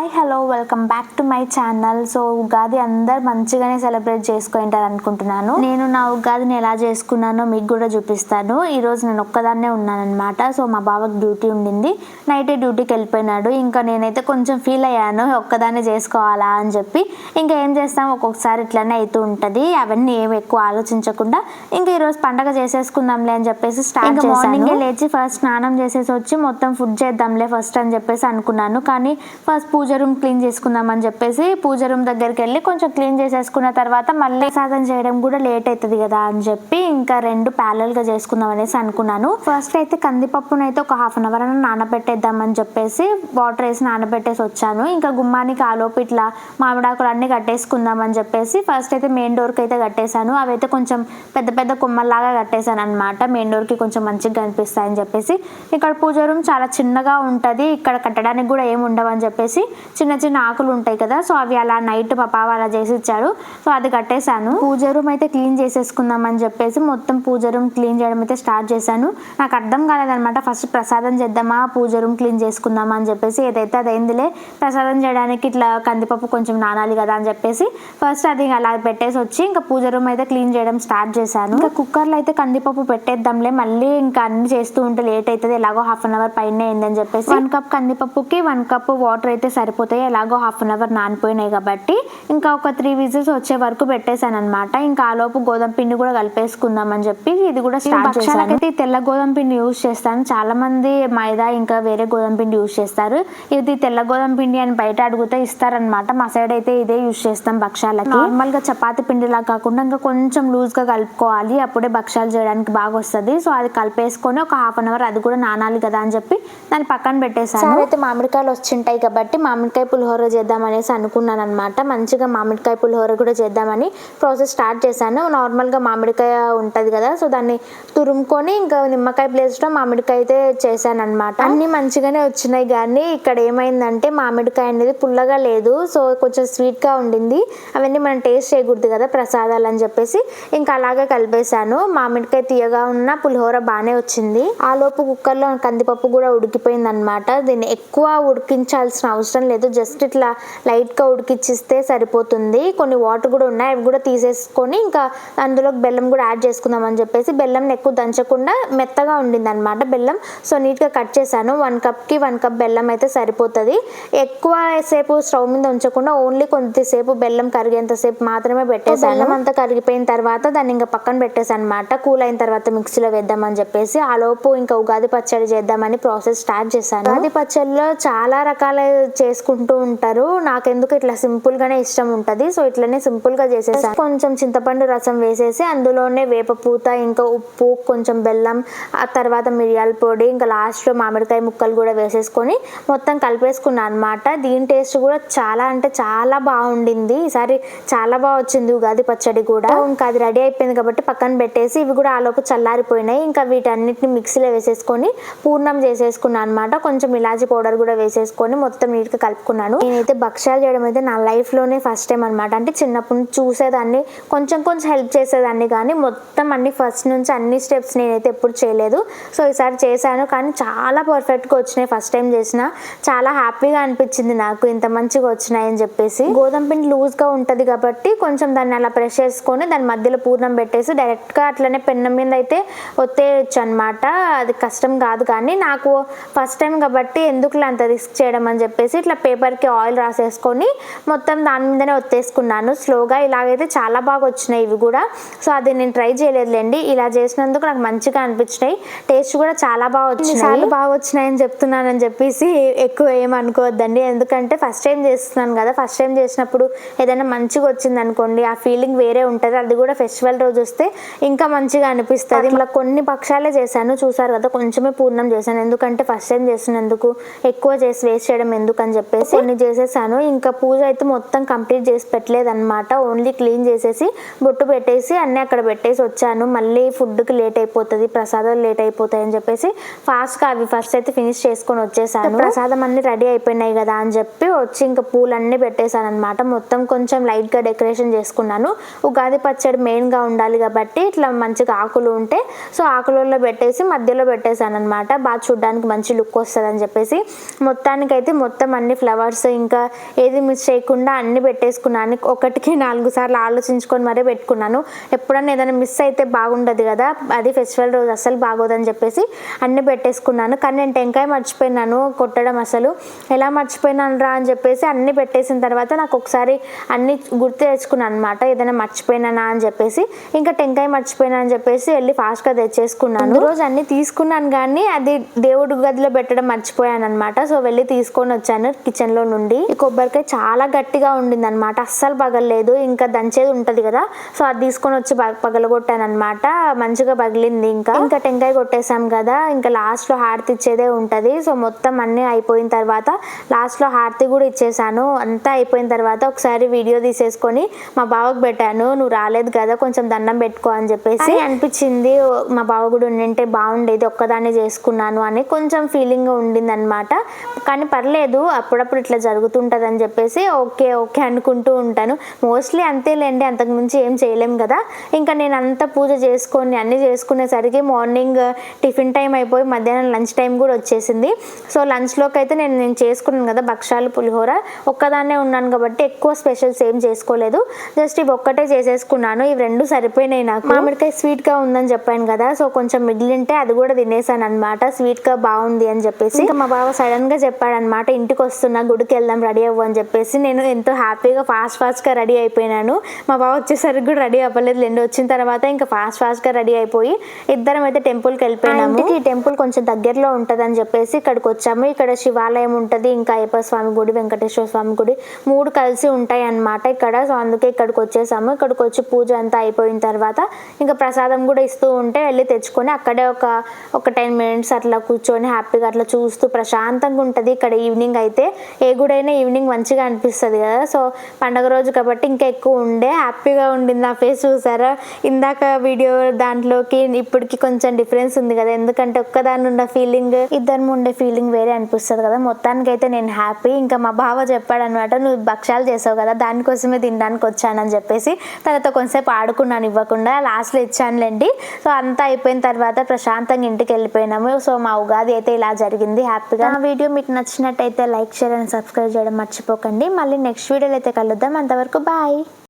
Hi hello welcome back to my channel. So Ugadi అందరు మంచిగానే celebrate చేసుకుంటారు అనుకుంటున్నాను నేను నా ఉగాదిని ఎలా చేసుకున్నానో మీకు కూడా చూపిస్తాను. ఈరోజు నేను ఒక్కదాన్నే ఉన్నాను అనమాట సో మా బావకి డ్యూటీ ఉండింది. నైటే డ్యూటీకి వెళ్ళిపోయినాడు. ఇంకా నేనైతే కొంచెం ఫీల్ అయ్యాను. ఒక్కదాన్నే చేసుకోవాలా అని చెప్పి. ఇంకా ఏం చేస్తాం? ఒక్కొక్కసారి ఇట్లానే అవుతూ ఉంటుంది. అవన్నీ ఏమి ఎక్కువ ఆలోచించకుండా ఇంకా ఈరోజు పండగ చేసేసుకుందాంలే అని చెప్పేసి స్టార్ట్ మార్నింగే లేచి ఫస్ట్ స్నానం చేసేసి వచ్చి మొత్తం ఫుడ్ చేద్దాంలే ఫస్ట్ అని చెప్పేసి అనుకున్నాను. కానీ first puja puja room clean చేసుకుందాం అని చెప్పేసి పూజ రూమ్ దగ్గరికి వెళ్ళి కొంచెం క్లీన్ చేసేసుకున్న తర్వాత మళ్ళీ సాధన చేయడం కూడా లేట్ అవుతుంది కదా అని చెప్పి ఇంకా రెండు ప్యారల్గా చేసుకుందాం అనేసి అనుకున్నాను. ఫస్ట్ అయితే కందిపప్పును అయితే ఒక హాఫ్ అన్ అవర్ అని నానబెట్టేద్దామని చెప్పేసి వాటర్ వేసి నానబెట్టేసి వచ్చాను. ఇంకా గుమ్మానికి ఆలోపు ఇట్లా మామిడాకులు అన్ని కట్టేసుకుందామని చెప్పేసి ఫస్ట్ అయితే మెయిన్ డోర్కి అయితే కట్టేశాను. అవైతే కొంచెం పెద్ద పెద్ద కొమ్మల్లాగా కట్టేశాను అనమాట మెయిన్ డోర్కి కొంచెం మంచిగా కనిపిస్తాయని చెప్పేసి. ఇక్కడ పూజ రూమ్ చాలా చిన్నగా ఉంటుంది. ఇక్కడ కట్టడానికి కూడా ఏమి ఉండవని చెప్పేసి చిన్న చిన్న ఆకులు ఉంటాయి కదా సో అవి అలా నైట్ మా అలా చేసి ఇచ్చాడు సో అది కట్టేశాను. పూజ రూమ్ అయితే క్లీన్ చేసేసుకుందాం అని చెప్పేసి మొత్తం పూజ రూమ్ క్లీన్ చేయడం అయితే స్టార్ట్ చేశాను. నాకు అర్థం కాలేదనమాట ఫస్ట్ ప్రసాదం చేద్దామా పూజ రూమ్ క్లీన్ చేసుకుందామా అని చెప్పేసి ఏదైతే అది అయిందిలే ప్రసాదం చేయడానికి ఇట్లా కందిపప్పు కొంచెం నానాలి కదా అని చెప్పేసి ఫస్ట్ అది అలా పెట్టేసి వచ్చి ఇంకా పూజ రూమ్ అయితే క్లీన్ చేయడం స్టార్ట్ చేశాను. ఇంకా కుక్కర్లో అయితే కందిపప్పు పెట్టేద్దాంలే మళ్ళీ ఇంకా అన్ని చేస్తూ ఉంటే లేట్ అవుతుంది ఎలాగో హాఫ్ అన్ అవర్ పైన అయిందని చెప్పేసి వన్ కప్ కందిపప్పుకి వన్ కప్ వాటర్ అయితే సరి సరిపోతాయి. ఎలాగో హాఫ్ అన్ అవర్ నానిపోయినాయి కాబట్టి ఇంకా ఒక త్రీ విజిల్స్ వచ్చే వరకు పెట్టేశాను అనమాట ఇంకా ఆ లోపు గోధుమ పిండి కూడా కలిపేసుకుందాం అని చెప్పి ఇది కూడా స్టార్ట్ చేశాను. తెల్ల గోధుమ పిండి యూస్ చేస్తాను. చాలా మంది మైదా ఇంకా వేరే గోధుమ పిండి యూస్ చేస్తారు. ఇది తెల్ల గోధుమ పిండి అని బయట అడిగితే ఇస్తారనమాట మా సైడ్ అయితే ఇదే యూస్ చేస్తాం భక్షాలకి. నార్మల్గా చపాతి పిండిలా కాకుండా ఇంకా కొంచెం లూజ్గా కలుపుకోవాలి. అప్పుడే భక్షాలు చేయడానికి బాగా వస్తుంది. సో అది కలిపేసుకొని ఒక హాఫ్ అన్ అవర్ అది కూడా నానాలి కదా అని చెప్పి దాన్ని పక్కన పెట్టేసాను అయితే మామిడికాయలు వచ్చింటాయి కాబట్టి మామిడికాయ పులిహోర చేద్దామనేసి అనుకున్నాను అనమాట మంచిగా మామిడికాయ పులిహోర కూడా చేద్దామని ప్రాసెస్ స్టార్ట్ చేశాను. నార్మల్గా మామిడికాయ ఉంటుంది కదా సో దాన్ని తురుముకొని ఇంకా నిమ్మకాయ ప్లేస్లో మామిడికాయ అయితే చేశాను అనమాట అన్ని మంచిగానే వచ్చినాయి కానీ ఇక్కడ ఏమైందంటే మామిడికాయ అనేది పుల్లగా లేదు సో కొంచెం స్వీట్గా ఉండింది. అవన్నీ మనం టేస్ట్ చేయకూడదు కదా ప్రసాదాలు అని చెప్పేసి ఇంకా అలాగే కలిపేశాను. మామిడికాయ తీయగా ఉన్న పులిహోర బాగానే వచ్చింది. ఆ లోపు కుక్కర్లో కందిపప్పు కూడా ఉడికిపోయింది అనమాట దీన్ని ఎక్కువ ఉడికించాల్సిన అవసరం లేదు. జస్ట్ ఇట్లా లైట్గా ఉడికిచ్చిస్తే సరిపోతుంది. కొన్ని వాటర్ కూడా ఉన్నాయి. అవి కూడా తీసేసుకొని ఇంకా అందులో బెల్లం కూడా యాడ్ చేసుకుందాం అని చెప్పేసి బెల్లం ఎక్కువ దంచకుండా మెత్తగా ఉండింది అనమాట బెల్లం. సో నీట్గా కట్ చేశాను. వన్ కప్కి వన్ కప్ బెల్లం అయితే సరిపోతుంది. ఎక్కువ సేపు స్టవ్ మీద ఉంచకుండా ఓన్లీ కొద్దిసేపు బెల్లం కరిగేంత సేపు మాత్రమే పెట్టేసాను బెల్లం అంతా కరిగిపోయిన తర్వాత దాన్ని ఇంకా పక్కన పెట్టేసాను అనమాట కూల్ అయిన తర్వాత మిక్సీలో వేద్దామని చెప్పేసి ఆ లోపు ఇంకా ఉగాది పచ్చడి చేద్దామని ప్రాసెస్ స్టార్ట్ చేశాను. ఉగాది పచ్చడిలో చాలా రకాల చేసుకుంటూ ఉంటారు. నాకెందుకు ఇట్లా సింపుల్ గానే ఇష్టం ఉంటది. సో ఇట్లనే సింపుల్గా చేసేసాను కొంచెం చింతపండు రసం వేసేసి అందులోనే వేప పూత ఇంకా ఉప్పు కొంచెం బెల్లం ఆ తర్వాత మిరియాల పొడి ఇంకా లాస్ట్లో మామిడికాయ ముక్కలు కూడా వేసేసుకొని మొత్తం కలిపేసుకున్నాను అనమాట దీని టేస్ట్ కూడా చాలా అంటే చాలా బాగుండింది. ఈసారి చాలా బాగా వచ్చింది ఉగాది పచ్చడి కూడా. ఇంకా అది రెడీ అయిపోయింది కాబట్టి పక్కన పెట్టేసి ఇవి కూడా ఆలోపు చల్లారిపోయినాయి. ఇంకా వీటన్నిటిని మిక్సీలో వేసేసుకొని పూర్ణం చేసేసుకున్నాను అనమాట కొంచెం ఇలాచి పౌడర్ కూడా వేసేసుకొని మొత్తం నీట్గా కలుపుకున్నాను. నేనైతే భక్ష్యాలు చేయడం అయితే నా లైఫ్లోనే ఫస్ట్ టైం అనమాట అంటే చిన్నప్పుడు చూసేదాన్ని కొంచెం కొంచెం హెల్ప్ చేసేదాన్ని కానీ మొత్తం అన్ని ఫస్ట్ నుంచి అన్ని స్టెప్స్ నేనైతే ఎప్పుడు చేయలేదు. సో ఈసారి చేశాను కానీ చాలా పర్ఫెక్ట్గా వచ్చినాయి ఫస్ట్ టైం చేసిన. చాలా హ్యాపీగా అనిపించింది నాకు ఇంత మంచిగా వచ్చినాయి అని చెప్పేసి. గోధుమ పిండి లూజ్గా ఉంటుంది కాబట్టి కొంచెం దాన్ని అలా ప్రెష్ చేసుకొని దాని మధ్యలో పూర్ణం పెట్టేసి డైరెక్ట్గా అట్లనే పెన్నం మీద అయితే ఒత్తేయచ్చు అనమాట అది కష్టం కాదు కానీ నాకు ఫస్ట్ టైం కాబట్టి ఎందుకు అంత రిస్క్ చేయడం అని చెప్పేసి ఇట్లా పేపర్కి ఆయిల్ రాసేసుకొని మొత్తం దాని మీదనే ఒత్తేసుకున్నాను. స్లోగా ఇలాగైతే చాలా బాగా వచ్చినాయి ఇవి కూడా. సో అది నేను ట్రై చేయలేదులేండి. ఇలా చేసినందుకు నాకు మంచిగా అనిపించినాయి. టేస్ట్ కూడా చాలా బాగా వచ్చినాయి. చాలా బాగా వచ్చినాయని చెప్తున్నానని చెప్పేసి ఎక్కువ ఏమనుకోవద్దండి ఎందుకంటే ఫస్ట్ టైం చేస్తున్నాను కదా. ఫస్ట్ టైం చేసినప్పుడు ఏదైనా మంచిగా వచ్చింది అనుకోండి ఆ ఫీలింగ్ వేరే ఉంటుంది. అది కూడా ఫెస్టివల్ రోజు వస్తే ఇంకా మంచిగా అనిపిస్తుంది. ఇలా కొన్ని పక్షాలే చేశాను. చూసారు కదా కొంచెమే పూర్ణం చేశాను. ఎందుకంటే ఫస్ట్ టైం చేసినందుకు ఎక్కువ చేసి వేస్ట్ చేయడం ఎందుకు అని చెప్పేసి కొన్ని చేసేసాను. ఇంకా పూజ అయితే మొత్తం కంప్లీట్ చేసి పెట్టలేదు అనమాట ఓన్లీ క్లీన్ చేసేసి బొట్టు పెట్టేసి అన్నీ అక్కడ పెట్టేసి వచ్చాను. మళ్ళీ ఫుడ్కి లేట్ అయిపోతుంది ప్రసాదాలు లేట్ అయిపోతాయి అని చెప్పేసి ఫాస్ట్గా అవి ఫస్ట్ అయితే ఫినిష్ చేసుకొని వచ్చేసాను. ప్రసాదం అన్ని రెడీ అయిపోయినాయి కదా అని చెప్పి వచ్చి ఇంకా పూలన్నీ పెట్టేశాను అనమాట మొత్తం కొంచెం లైట్గా డెకరేషన్ చేసుకున్నాను. ఉగాది పచ్చడి మెయిన్గా ఉండాలి కాబట్టి ఇట్లా మంచిగా ఆకులు ఉంటే సో ఆకులలో పెట్టేసి మధ్యలో పెట్టేశాను అనమాట బాగా చూడడానికి మంచి లుక్ వస్తుంది అని చెప్పేసి మొత్తానికైతే మొత్తం అన్ని అన్ని ఫ్లవర్స్ ఇంకా ఏది మిస్ చేయకుండా అన్ని పెట్టేసుకున్నాను ఒకటికి నాలుగు సార్లు ఆలోచించుకొని మరీ పెట్టుకున్నాను. ఎప్పుడన్నా ఏదైనా మిస్ అయితే బాగుండదు కదా. అది ఫెస్టివల్ రోజు అసలు బాగోదని చెప్పేసి అన్ని పెట్టేసుకున్నాను. కానీ నేను టెంకాయ మర్చిపోయినాను కొట్టడం అసలు. ఎలా మర్చిపోయినాను రా అని చెప్పేసి అన్ని పెట్టేసిన తర్వాత నాకు ఒకసారి అన్ని గుర్తు తెచ్చుకున్నాను అనమాట ఏదైనా మర్చిపోయినానా అని చెప్పేసి. ఇంకా టెంకాయ మర్చిపోయినా అని చెప్పేసి వెళ్ళి ఫాస్ట్గా తెచ్చేసుకున్నాను. రోజు అన్ని తీసుకున్నాను కానీ అది దేవుడి గదిలో పెట్టడం మర్చిపోయాను అనమాట సో వెళ్ళి తీసుకొని వచ్చాను. కిచెన్లో నుండి ఈ కొబ్బరికాయ చాలా గట్టిగా ఉండింది అనమాట అస్సలు పగలలేదు. ఇంకా దంచేది ఉంటుంది కదా. సో అది తీసుకొని వచ్చి పగలగొట్టాను అనమాట మంచిగా పగిలింది ఇంకా. ఇంకా టెంకాయ కొట్టేసాం కదా. ఇంకా లాస్ట్లో హారతి ఇచ్చేదే ఉంటుంది. సో మొత్తం అన్నీ అయిపోయిన తర్వాత లాస్ట్లో హారతి కూడా ఇచ్చేసాను అంతా అయిపోయిన తర్వాత ఒకసారి వీడియో తీసేసుకొని మా బావకు పెట్టాను. నువ్వు రాలేదు కదా. కొంచెం దండం పెట్టుకో అని చెప్పేసి అనిపించింది. మా బావ కూడా ఉండింటే బాగుండేది ఒక్కదాన్ని చేసుకున్నాను అని కొంచెం ఫీలింగ్ ఉండింది అనమాట కానీ పర్లేదు. అప్పుడప్పుడు ఇట్లా జరుగుతుంటుంది అని చెప్పేసి ఓకే ఓకే అనుకుంటూ ఉంటాను. మోస్ట్లీ అంతేలేండి అంతకుమించి ఏం చేయలేం కదా. ఇంకా నేను అంత పూజ చేసుకొని అన్ని చేసుకునేసరికి మార్నింగ్ టిఫిన్ టైం అయిపోయి మధ్యాహ్నం లంచ్ టైం కూడా వచ్చేసింది. సో లంచ్లోకి అయితే నేను నేను చేసుకున్నాను కదా భక్షాలు పులిహోర. ఒక్కదాన్నే ఉన్నాను కాబట్టి ఎక్కువ స్పెషల్స్ ఏం చేసుకోలేదు. జస్ట్ ఇవి ఒక్కటే చేసేసుకున్నాను. ఇవి రెండు సరిపోయినాయి నాకు. మామిడికాయ స్వీట్గా ఉందని చెప్పాను కదా. సో కొంచెం మిగిలింటే అది కూడా తినేసాను అనమాట స్వీట్గా బాగుంది అని చెప్పేసి. ఇంకా మా బావ సడన్గా చెప్పాడనమాట ఇంటికి వస్తున్నా గుడికి వెళ్దాం రెడీ అవ్వు అని చెప్పేసి నేను ఎంతో హ్యాపీగా ఫాస్ట్ ఫాస్ట్గా రెడీ అయిపోయినాను. మా బావ వచ్చేసరికి కూడా రెడీ అవ్వలేదు. లేండి వచ్చిన తర్వాత ఇంకా ఫాస్ట్ ఫాస్ట్గా రెడీ అయిపోయి ఇద్దరం అయితే టెంపుల్కి వెళ్ళిపోయినాము. ఈ టెంపుల్ కొంచెం దగ్గరలో ఉంటది అని చెప్పేసి ఇక్కడికి వచ్చాము. ఇక్కడ శివాలయం ఉంటది ఇంకా అయ్యప్ప స్వామి గుడి వెంకటేశ్వర స్వామి గుడి మూడు కలిసి ఉంటాయి అన్నమాట ఇక్కడ. సో అందుకే ఇక్కడికి వచ్చేసాము. ఇక్కడికి వచ్చి పూజ అంతా అయిపోయిన తర్వాత ఇంకా ప్రసాదం కూడా ఇస్తూ ఉంటే వెళ్ళి తెచ్చుకొని అక్కడే ఒక ఒక టెన్ మినిట్స్ అట్లా కూర్చొని హ్యాపీగా అట్లా చూస్తూ ప్రశాంతంగా ఉంటుంది. ఇక్కడ ఈవినింగ్ అయితే ఏ గుడైనా ఈవినింగ్ మంచిగా అనిపిస్తుంది కదా. సో పండగ రోజు కాబట్టి ఇంకా ఎక్కువ ఉండే. హ్యాపీగా ఉండింది నా ఫేస్ చూసారా? ఇందాక వీడియో దాంట్లోకి ఇప్పటికి కొంచెం డిఫరెన్స్ ఉంది కదా. ఎందుకంటే ఒక్కదాని ఉన్న ఫీలింగ్ ఇద్దరు ఉండే ఫీలింగ్ వేరే అనిపిస్తుంది కదా. మొత్తానికి అయితే నేను హ్యాపీ. ఇంకా మా బావ చెప్పాడు అనమాట నువ్వు భక్షాలు చేసావు కదా దానికోసమే తినడానికి వచ్చానని చెప్పేసి. తర్వాత కొంతసేపు ఆడుకున్నాను ఇవ్వకుండా. లాస్ట్లో ఇచ్చానులేండి. సో అంతా అయిపోయిన తర్వాత ప్రశాంతంగా ఇంటికి వెళ్ళిపోయినాము. సో మా ఉగాది అయితే ఇలా జరిగింది. హ్యాపీగా. వీడియో మీకు నచ్చినట్టయితే like like share and subscribe చేయడం మర్చిపోకండి. మళ్ళీ నెక్స్ట్ వీడియోలో అయితే కలుద్దాం. అంతవరకు బాయ్.